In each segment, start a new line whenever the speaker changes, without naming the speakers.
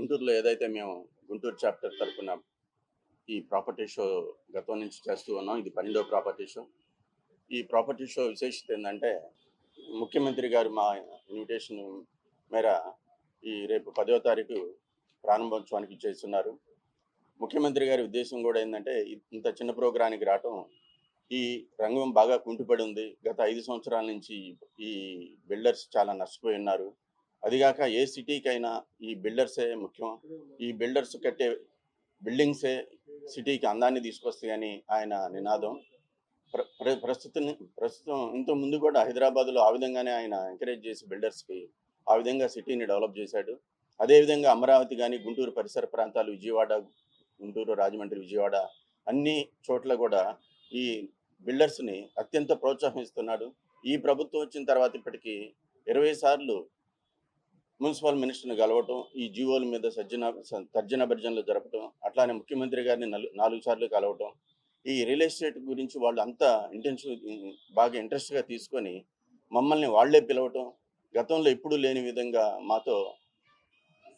గుంటూరులో ఏదైతే మేము గుంటూరు చాప్టర్ తరపున ఈ ప్రాపర్టీ షో గతం నుంచి చేస్తూ ఉన్నాం ఇది పన్నెండో ప్రాపర్టీ షో. ఈ ప్రాపర్టీ షో విశేషత ఏంటంటే ముఖ్యమంత్రి గారు మా ఇన్విటేషన్ మేర ఈ రేపు పదో తారీఖు ప్రారంభోత్సవానికి చేస్తున్నారు. ముఖ్యమంత్రి గారి ఉద్దేశం కూడా ఏంటంటే ఇంత చిన్న ప్రోగ్రానికి రావటం ఈ రంగం బాగా కుంటుపడి ఉంది. గత ఐదు సంవత్సరాల నుంచి ఈ బిల్డర్స్ చాలా నష్టపోయి ఉన్నారు. అదిగాక ఏ సిటీకైనా ఈ బిల్డర్సే ముఖ్యం. ఈ బిల్డర్స్ కట్టే బిల్డింగ్సే సిటీకి అందాన్ని తీసుకొస్తాయని ఆయన నినాదం. ప్ర ప్ర- ప్రస్తుతం ప్రస్తుతం ఇంత ముందు కూడా హైదరాబాద్లో ఆ విధంగానే ఆయన ఎంకరేజ్ చేసి బిల్డర్స్కి ఆ విధంగా సిటీని డెవలప్ చేశాడు. అదేవిధంగా అమరావతి కానీ గుంటూరు పరిసర ప్రాంతాలు విజయవాడ గుంటూరు రాజమండ్రి విజయవాడ అన్ని చోట్ల కూడా ఈ బిల్డర్స్ని అత్యంత ప్రోత్సహిస్తున్నాడు. ఈ ప్రభుత్వం వచ్చిన తర్వాత ఇప్పటికీ ఇరవై సార్లు మున్సిపల్ మినిస్టర్ని కలవటం ఈ జీవోల మీద సజ్జన తర్జన భర్జనలు జరపటం అట్లానే ముఖ్యమంత్రి గారిని నలు- నాలుగు సార్లు కలవటం ఈ రియల్ ఎస్టేట్ గురించి వాళ్ళు అంతా ఇంటెన్షన్ బాగా ఇంట్రెస్ట్గా తీసుకొని మమ్మల్ని వాళ్ళే పిలవటం గతంలో ఎప్పుడూ లేని విధంగా మాతో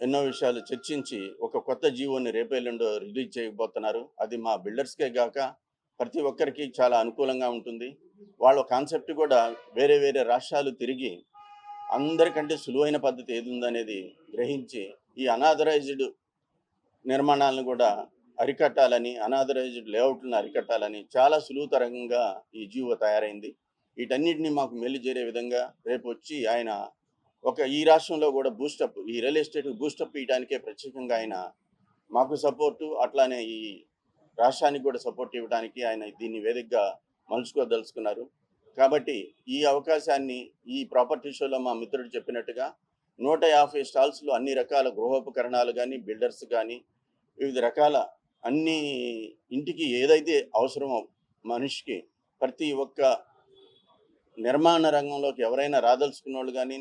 ఎన్నో విషయాలు చర్చించి ఒక కొత్త జీవోని రేపేళ్ళండో రిలీజ్ చేయబోతున్నారు. అది మా బిల్డర్స్కే కాక ప్రతి ఒక్కరికి చాలా అనుకూలంగా ఉంటుంది. వాళ్ళ కాన్సెప్ట్ కూడా వేరే వేరే రాష్ట్రాలు తిరిగి అందరికంటే సులువైన పద్ధతి ఏది ఉందనేది గ్రహించి ఈ అనాథరైజ్డ్ నిర్మాణాలను కూడా అరికట్టాలని అనాథరైజ్డ్ లేఅవుట్లను అరికట్టాలని చాలా సులువుతరంగా ఈ జీవో తయారైంది. వీటన్నిటిని మాకు మెల్లి చేరే విధంగా రేపు వచ్చి ఆయన ఒక ఈ రాష్ట్రంలో కూడా బూస్టప్ ఈ రియల్ ఎస్టేట్ బూస్టప్ ఇవ్వడానికే ప్రత్యేకంగా ఆయన మాకు సపోర్టు అట్లానే ఈ రాష్ట్రానికి కూడా సపోర్ట్ ఇవ్వడానికి ఆయన దీన్ని వేదికగా మలుచుకోదలుచుకున్నారు. కాబట్టి ఈ అవకాశాన్ని ఈ ప్రాపర్టీ షోలో మా మిత్రుడు చెప్పినట్టుగా నూట యాభై స్టాల్స్లో అన్ని రకాల గృహోపకరణాలు కానీ బిల్డర్స్ కానీ వివిధ రకాల అన్ని ఇంటికి ఏదైతే అవసరమో మనిషికి ప్రతి ఒక్క నిర్మాణ రంగంలోకి ఎవరైనా రాదలుచుకున్న వాళ్ళు కానీ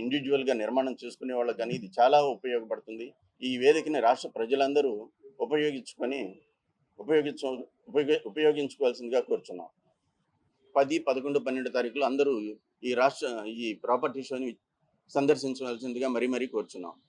ఇండివిజువల్గా నిర్మాణం చేసుకునే వాళ్ళకి కానీ ఇది చాలా ఉపయోగపడుతుంది. ఈ వేదికని రాష్ట్ర ప్రజలందరూ ఉపయోగించుకొని ఉపయోగించ ఉపయోగించుకోవాల్సిందిగా కోరుచున్నాం. పది పదకొండు పన్నెండు తారీఖులు అందరూ ఈ రాష్ట్ర ఈ ప్రాపర్టీ షోని సందర్శించవలసిందిగా మరీ మరీ కోరుచున్నాం.